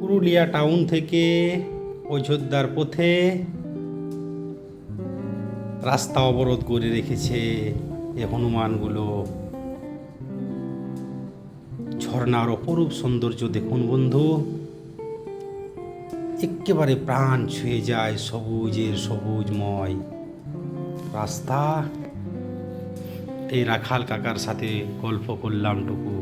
Purulia town থেকে অযোধ্যার পথে রাস্তা অবরোধ করে রেখেছে এ হনুমানগুলো। ঝর্ণার অপরূপ সৌন্দর্য দেখুন বন্ধু, একেবারে প্রাণ ছুঁয়ে যায় সবুজের সবুজময় রাস্তা। এই রাখাল কাকার সাথে গল্প করলাম টুকু।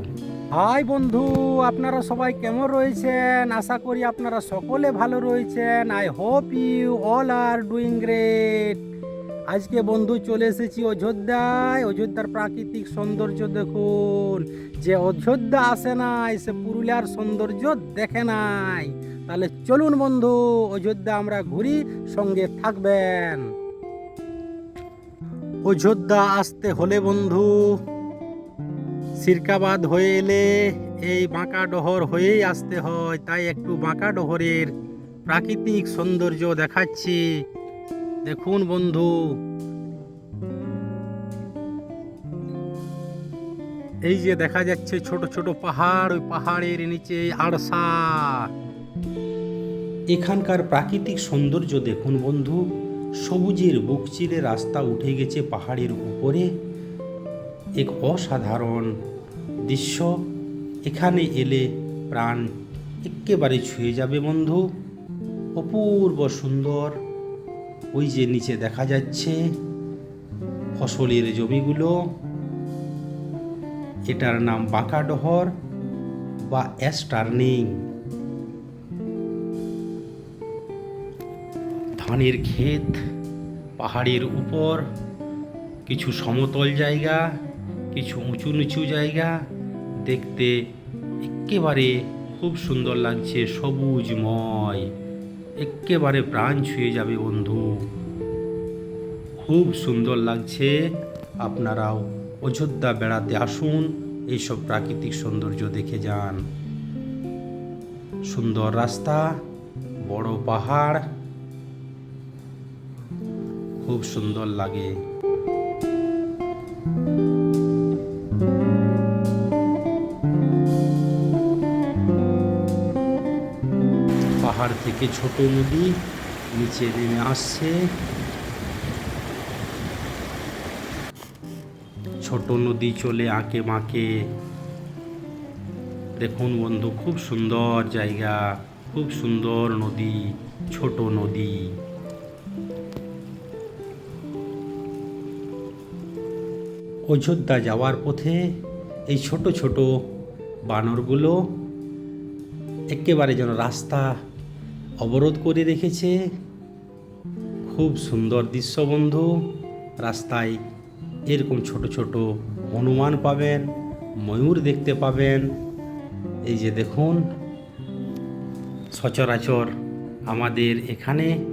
হাই বন্ধু, আপনারা সবাই কেমন রয়েছেন? আশা করি আপনারা সকলে ভালো রয়েছেন। I hope you all are doing great আজকে বন্ধু চলে এসেছি অযোধ্যায়। অযোধ্যার প্রাকৃতিক সৌন্দর্য দেখুন। যে অযোধ্যা আসে নাই, সে পুরুলিয়ার সৌন্দর্য দেখে নাই। তাহলে চলুন বন্ধু, অযোধ্যা আমরা ঘুরি, সঙ্গে থাকবেন। অযোধ্যা আসতে হলে বন্ধু সিরকাবাদ হয়ে এলে এই বাঁকা ডহর হয়েই আসতে হয়, তাই একটু বাঁকা ডহরের প্রাকৃতিক সৌন্দর্য দেখাচ্ছি। দেখুন বন্ধু। এই যে দেখা যাচ্ছে ছোট ছোট পাহাড়, ওই পাহাড়ের নিচে আড়সা এখানকার প্রাকৃতিক সৌন্দর্য দেখুন বন্ধু। সবুজের বুক চিরে রাস্তা উঠে গেছে পাহাড়ের উপরে। এক অসাধারণ দৃশ্য। এখানে এলে প্রাণ একেবারে ছুঁয়ে যাবে বন্ধু। অপূর্ব সুন্দর। ওই যে নিচে দেখা যাচ্ছে ফসলের জমিগুলো। এটার নাম বাঁকাডহর বা অ্যাস্টার্নিং ধানের ক্ষেত, পাহাড়ের উপর, কিছু সমতল জায়গা কিছু উঁচু নিচু জায়গা দেখতে একেবারে খুব সুন্দর লাগছে, সবুজময়। একেবারে প্রাণ ছুঁয়ে যাবে বন্ধু। খুব সুন্দর লাগছে। আপনারাও অযোধ্যা বেড়াতে আসুন, এইসব প্রাকৃতিক সৌন্দর্য দেখে যান। সুন্দর রাস্তা, বড় পাহাড়, খুব সুন্দর লাগে। থেকে ছোট নদী নিচে নেমে আসছে। ছোট নদী চলে আঁকে বাঁকে দেখুন বন্ধু, খুব সুন্দর জায়গা, খুব সুন্দর নদী, ছোট নদী। অযোধ্যা যাওয়ার পথে এই ছোট ছোট বানরগুলো একেবারে যেন রাস্তা অবরোধ করে রেখেছে। খুব সুন্দর দৃশ্য বন্ধু। রাস্তায় এরকম ছোট ছোট হনুমান পাবেন, ময়ূর দেখতে পাবেন। এই যে দেখুন, সচরাচর আমাদের এখানে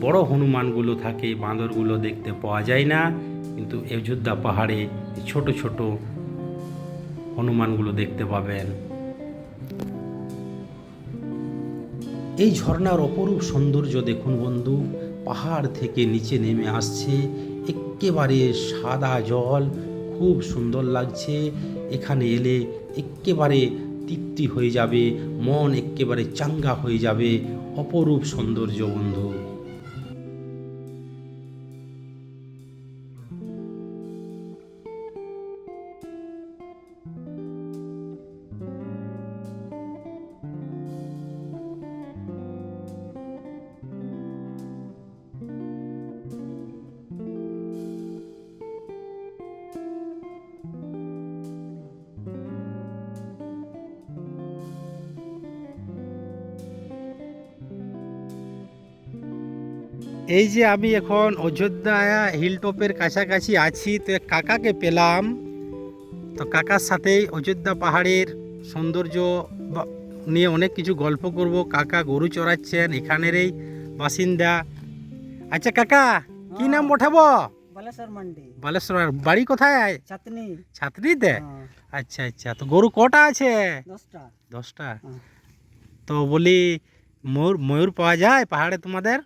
বড় হনুমানগুলো থাকে, বাঁদরগুলো দেখতে পাওয়া যায় না। কিন্তু অযোধ্যা পাহাড়ে ছোট ছোট হনুমানগুলো দেখতে পাবেন। এই ঝর্ণার অপরূপ সৌন্দর্য দেখুন বন্ধু। পাহাড় থেকে নিচে নেমে আসছে। একেবারে সাদা জল, খুব সুন্দর লাগছে। এখানে এলে একেবারে তৃপ্তি হয়ে যাবে, মন একেবারে চাঙ্গা হয়ে যাবে। অপরূপ সৌন্দর্য বন্ধু। এই যে আমি এখন অযোধ্যা হিলটপের কাছাকাছি আছি তো এক কাকাকে পেলাম। তো কাকার সাথেই অযোধ্যা পাহাড়ের সৌন্দর্য নিয়ে অনেক কিছু গল্প করব। কাকা গরু চড়াচ্ছেন এখানেরই বাসিন্দা। আচ্ছা কাকা কি নাম ওঠাবো বালেশ্বর মান্ডি। বালেশ্বর বাড়ি কোথায়? চাতনি ছাত্রীতে হ্যাঁ, আচ্ছা আচ্ছা তো গরু কটা আছে? দশটা। দশটা। হ্যাঁ। তো বলি ময়ূর ময়ূর পাওয়া যায় পাহাড়ে তোমাদের?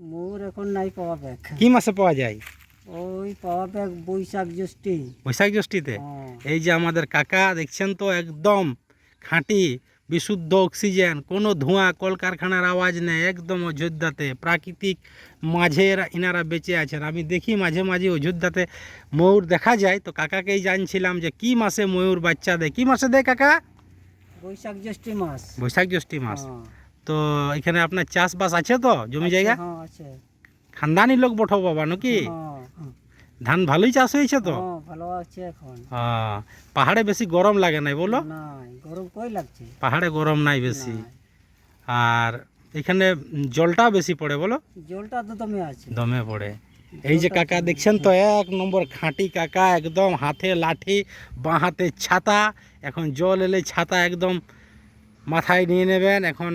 ময়ূর এখন নাই পাওয়া ব্যাগ। কি মাসে পাওয়া যায়? ওই পাওয়া ব্যাগ বৈশাখ জ্যৈষ্ঠী। বৈশাখ জ্যৈষ্ঠীতে? হ্যাঁ, এই যে আমাদের কাকা দেখছেন তো একদম খাঁটি বিশুদ্ধ অক্সিজেন কোনো ধোঁয়া কলকারখানার আওয়াজ নেই একদম অযোধ্যাতে। প্রাকৃতিক মাঝে এরা- এনারা বেঁচে আছেন। আমি দেখি মাঝে মাঝে অযোধ্যাতে ময়ূর দেখা যায়। তো কাকাকেই জানছিলাম যে কি মাসে ময়ূর বাচ্চা দেয়। কি মাসে দেয় কাকা? বৈশাখ জ্যৈষ্ঠী মাস। বৈশাখ জ্যৈষ্ঠী মাস। হ্যাঁ। তো এখানে আপনার চাষবাস আছে তো? জমি জায়গা? হ্যাঁ আছে। খানদানি লোক বঠো বাবা নাকি? হ্যাঁ, হ্যাঁ। ধান ভালোই চাষ হয়েছে তো? ভালো আছে এখন। পাহাড়ে বেশি গরম লাগে নাই বলো? গরম কই লাগছে? পাহাড়ে গরম নাই বেশি। আর এখানে জলটাও বেশি পড়ে বলো? জলটা তো তুমি আছে। দমে পড়ে। এই যে কাকা দেখছেন তো এক নম্বর খাঁটি কাকা একদম হাতে লাঠি বাঁ হাতে ছাতা। এখন জল এলে ছাতা একদম মাথায় নিয়ে নেবেন। এখন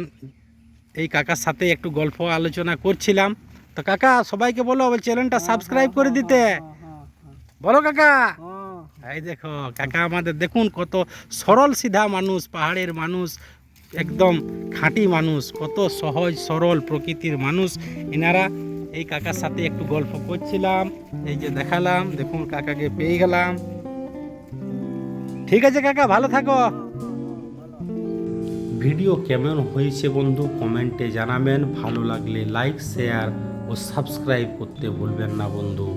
এই কাকার সাথে একটু গল্প আলোচনা করছিলাম। তো কাকা, সবাইকে বলো চ্যানেলটা সাবস্ক্রাইব করে দিতে। বলো কাকা। এই দেখো, কাকা আমাদের দেখুন কত সরল সিধা মানুষ, পাহাড়ের মানুষ, একদম খাঁটি মানুষ, কত সহজ সরল প্রকৃতির মানুষ। এনারা এই কাকার সাথে একটু গল্প করছিলাম, এই যে দেখালাম, দেখুন কাকাকে পেয়ে গেলাম। ঠিক আছে কাকা, ভালো থাকো। ভিডিও কেমন হয়েছে বন্ধু? কমেন্টে জানাবেন। ভালো লাগলে লাইক শেয়ার ও সাবস্ক্রাইব করতে ভুলবেন না বন্ধু।